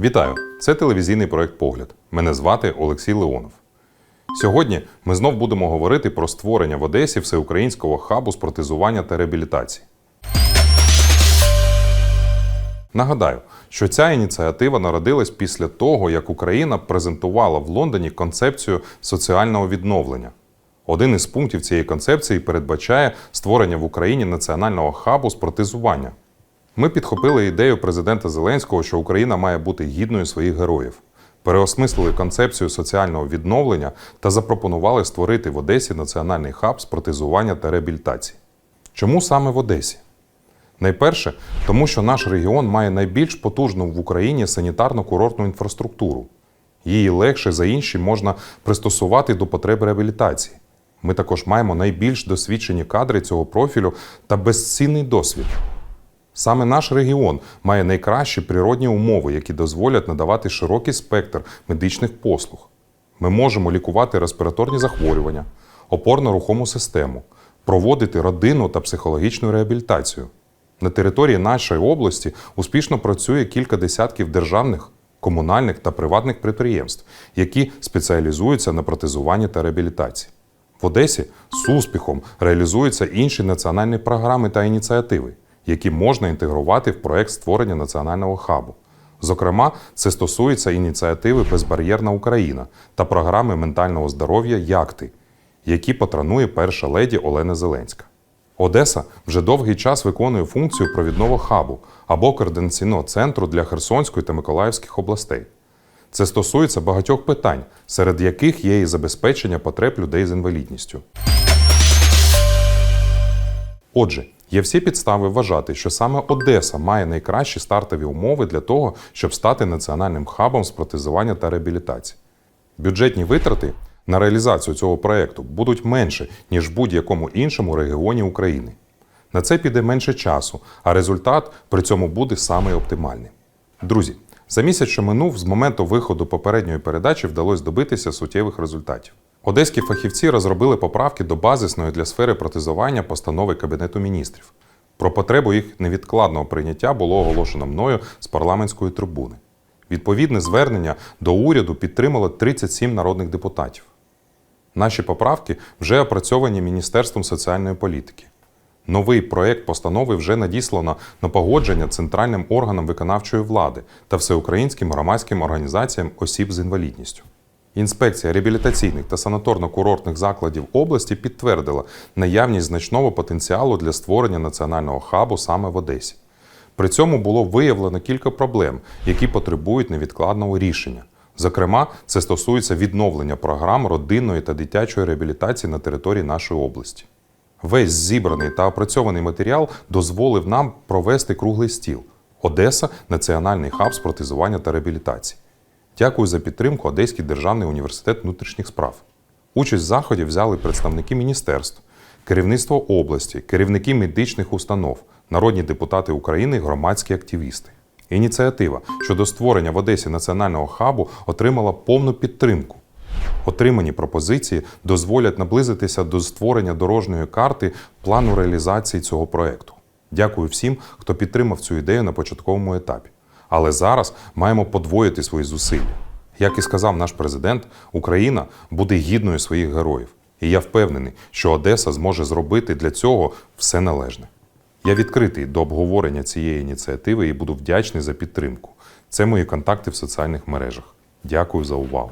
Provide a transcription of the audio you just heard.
Вітаю! Це телевізійний проект Погляд. Мене звати Олексій Леонов. Сьогодні ми знов будемо говорити про створення в Одесі всеукраїнського хабу з протезування та реабілітації. Нагадаю, що ця ініціатива народилась після того, як Україна презентувала в Лондоні концепцію соціального відновлення. Один із пунктів цієї концепції передбачає створення в Україні національного хабу з протезування. Ми підхопили ідею президента Зеленського, що Україна має бути гідною своїх героїв. Переосмислили концепцію соціального відновлення та запропонували створити в Одесі національний хаб з протезування та реабілітації. Чому саме в Одесі? Найперше, тому що наш регіон має найбільш потужну в Україні санітарно-курортну інфраструктуру. Її легше за інші можна пристосувати до потреб реабілітації. Ми також маємо найбільш досвідчені кадри цього профілю та безцінний досвід. Саме наш регіон має найкращі природні умови, які дозволять надавати широкий спектр медичних послуг. Ми можемо лікувати респіраторні захворювання, опорно-рухому систему, проводити родинну та психологічну реабілітацію. На території нашої області успішно працює кілька десятків державних, комунальних та приватних підприємств, які спеціалізуються на протезуванні та реабілітації. В Одесі з успіхом реалізуються інші національні програми та ініціативи, які можна інтегрувати в проект створення національного хабу. Зокрема, це стосується ініціативи Безбар'єрна Україна та програми ментального здоров'я Якти, які патронує перша леді Олена Зеленська. Одеса вже довгий час виконує функцію провідного хабу або координаційного центру для Херсонської та Миколаївських областей. Це стосується багатьох питань, серед яких є і забезпечення потреб людей з інвалідністю. Отже, є всі підстави вважати, що саме Одеса має найкращі стартові умови для того, щоб стати національним хабом з протезування та реабілітації. Бюджетні витрати на реалізацію цього проєкту будуть менше, ніж в будь-якому іншому регіоні України. На це піде менше часу, а результат при цьому буде саме оптимальний. Друзі, за місяць, що минув, з моменту виходу попередньої передачі вдалося добитися суттєвих результатів. Одеські фахівці розробили поправки до базисної для сфери протезування постанови Кабінету міністрів. Про потребу їх невідкладного прийняття було оголошено мною з парламентської трибуни. Відповідне звернення до уряду підтримало 37 народних депутатів. Наші поправки вже опрацьовані Міністерством соціальної політики. Новий проект постанови вже надіслано на погодження центральним органам виконавчої влади та всеукраїнським громадським організаціям осіб з інвалідністю. Інспекція реабілітаційних та санаторно-курортних закладів області підтвердила наявність значного потенціалу для створення національного хабу саме в Одесі. При цьому було виявлено кілька проблем, які потребують невідкладного рішення. Зокрема, це стосується відновлення програм родинної та дитячої реабілітації на території нашої області. Весь зібраний та опрацьований матеріал дозволив нам провести круглий стіл Одеса Національний хаб з протезування та реабілітації. Дякую за підтримку Одеський державний університет внутрішніх справ. Участь в заході взяли представники міністерств, керівництво області, керівники медичних установ, народні депутати України, громадські активісти. Ініціатива щодо створення в Одесі національного хабу отримала повну підтримку. Отримані пропозиції дозволять наблизитися до створення дорожньої карти плану реалізації цього проекту. Дякую всім, хто підтримав цю ідею на початковому етапі. Але зараз маємо подвоїти свої зусилля. Як і сказав наш президент, Україна буде гідною своїх героїв. І я впевнений, що Одеса зможе зробити для цього все належне. Я відкритий до обговорення цієї ініціативи і буду вдячний за підтримку. Це мої контакти в соціальних мережах. Дякую за увагу.